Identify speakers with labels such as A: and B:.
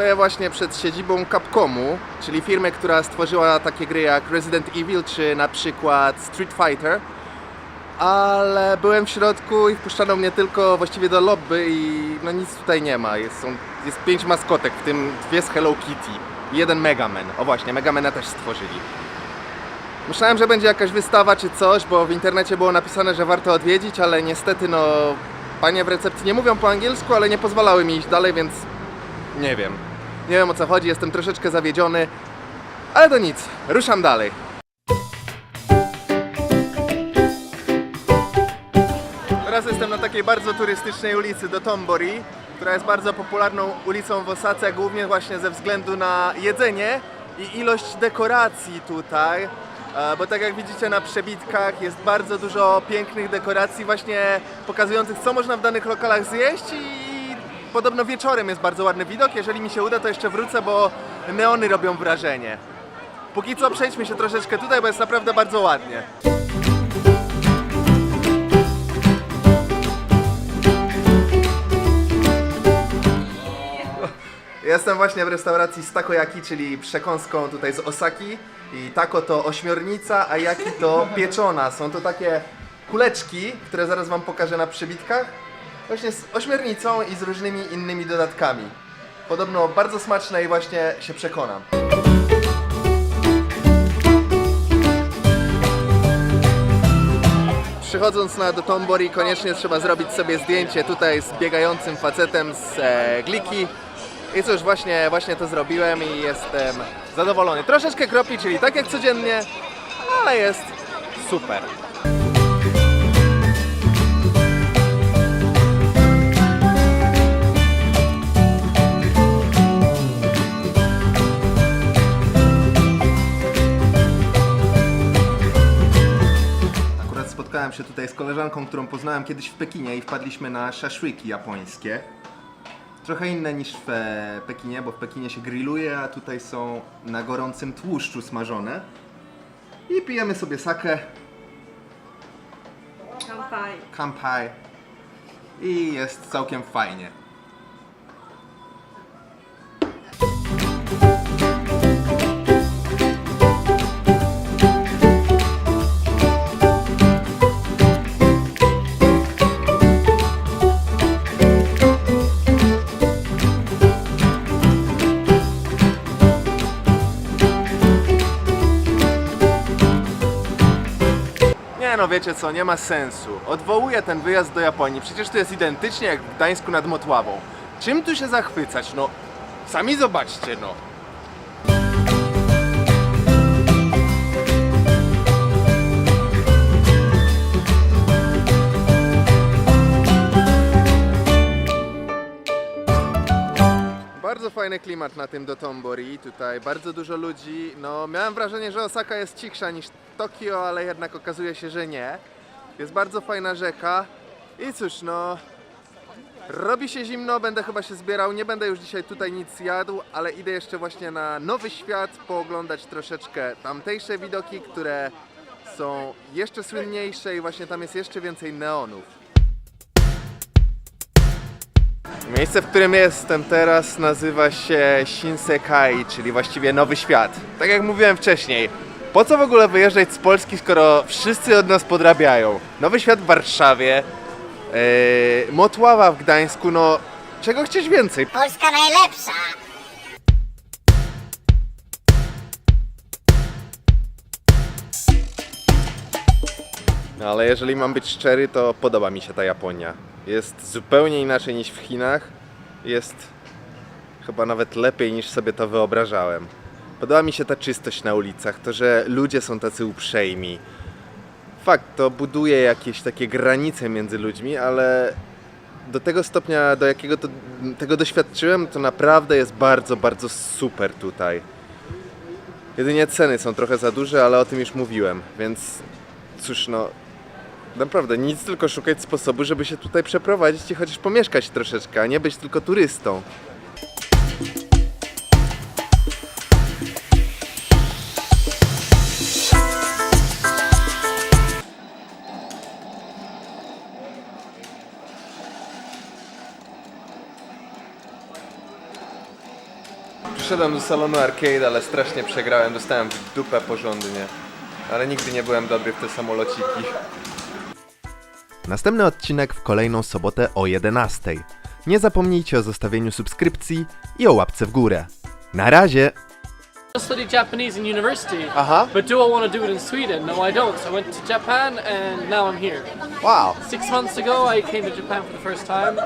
A: Stoję właśnie przed siedzibą Capcomu, czyli firmy, która stworzyła takie gry jak Resident Evil czy na przykład Street Fighter. Ale byłem w środku i wpuszczano mnie tylko właściwie do lobby i no nic tutaj nie ma. Jest, są, jest pięć maskotek, w tym dwie z Hello Kitty i jeden Mega Man. O właśnie, Mega Mana też stworzyli. Myślałem, że będzie jakaś wystawa czy coś, bo w internecie było napisane, że warto odwiedzić, ale niestety no panie w recepcji nie mówią po angielsku, ale nie pozwalały mi iść dalej, więc nie wiem. Nie wiem o co chodzi, jestem troszeczkę zawiedziony, ale to nic, ruszam dalej. Teraz jestem na takiej bardzo turystycznej ulicy do Tombori, która jest bardzo popularną ulicą w Osace, głównie właśnie ze względu na jedzenie i ilość dekoracji tutaj. E, Bo tak jak widzicie na przebitkach jest bardzo dużo pięknych dekoracji właśnie pokazujących co można w danych lokalach zjeść i podobno wieczorem jest bardzo ładny widok. Jeżeli mi się uda to jeszcze wrócę, bo neony robią wrażenie. Póki co przejdźmy się troszeczkę tutaj, bo jest naprawdę bardzo ładnie. Jestem właśnie w restauracji z takoyaki, czyli przekąską tutaj z Osaki. I tako to ośmiornica, a yaki to pieczona. Są to takie kuleczki, które zaraz wam pokażę na przybitkach. Właśnie z ośmiornicą i z różnymi innymi dodatkami. Podobno bardzo smaczne i właśnie się przekonam. Przychodząc na do Tombori koniecznie trzeba zrobić sobie zdjęcie tutaj z biegającym facetem z e, Gliki. I cóż, właśnie, właśnie to zrobiłem i jestem zadowolony. Troszeczkę kropli, czyli tak jak codziennie, ale jest super. Się tutaj z koleżanką, którą poznałem kiedyś w Pekinie i wpadliśmy na szaszłyki japońskie. Trochę inne niż w e, Pekinie, bo w Pekinie się grilluje, a tutaj są na gorącym tłuszczu smażone. I pijemy sobie sakę,
B: Kampai.
A: kampai i jest całkiem fajnie. No, wiecie co, nie ma sensu. Odwołuję ten wyjazd do Japonii. Przecież to jest identycznie jak w Gdańsku nad Motławą. Czym tu się zachwycać? No, sami zobaczcie, no. Bardzo fajny klimat na tym do Tombori, tutaj bardzo dużo ludzi. No, miałem wrażenie, że Osaka jest cichsza niż Tokio, ale jednak okazuje się, że nie. Jest bardzo fajna rzeka. I cóż, no. Robi się zimno, będę chyba się zbierał. Nie będę już dzisiaj tutaj nic jadł, ale idę jeszcze właśnie na nowy świat, pooglądać troszeczkę tamtejsze widoki, które są jeszcze słynniejsze i właśnie tam jest jeszcze więcej neonów. Miejsce, w którym jestem teraz nazywa się Shinsekai, czyli właściwie Nowy Świat. Tak jak mówiłem wcześniej, po co w ogóle wyjeżdżać z Polski, skoro wszyscy od nas podrabiają? Nowy Świat w Warszawie, yy, Motława w Gdańsku, no czego chcieć więcej?
C: Polska najlepsza!
A: No ale jeżeli mam być szczery, to podoba mi się ta Japonia. Jest zupełnie inaczej niż w Chinach. Jest chyba nawet lepiej niż sobie to wyobrażałem. Podoba mi się ta czystość na ulicach, to że ludzie są tacy uprzejmi. Fakt, to buduje jakieś takie granice między ludźmi, ale do tego stopnia, do jakiego to, tego doświadczyłem, to naprawdę jest bardzo, bardzo super tutaj. Jedynie ceny są trochę za duże, ale o tym już mówiłem, więc cóż no, naprawdę nic tylko szukać sposobu, żeby się tutaj przeprowadzić i chociaż pomieszkać troszeczkę, a nie być tylko turystą. Poszedłem do salonu arcade, ale strasznie przegrałem, dostałem w dupę porządnie. Ale nigdy nie byłem dobry w te samolociki. Następny odcinek w kolejną sobotę o 11. Nie zapomnijcie o zostawieniu subskrypcji i o łapce w górę. Na razie!
B: I studied Japanese in university.
A: Aha.
B: But do I want to do it in Sweden? No, I don't. So I went to Japan and now I'm here.
A: Wow!
B: Six months ago, I came to Japan for the first time.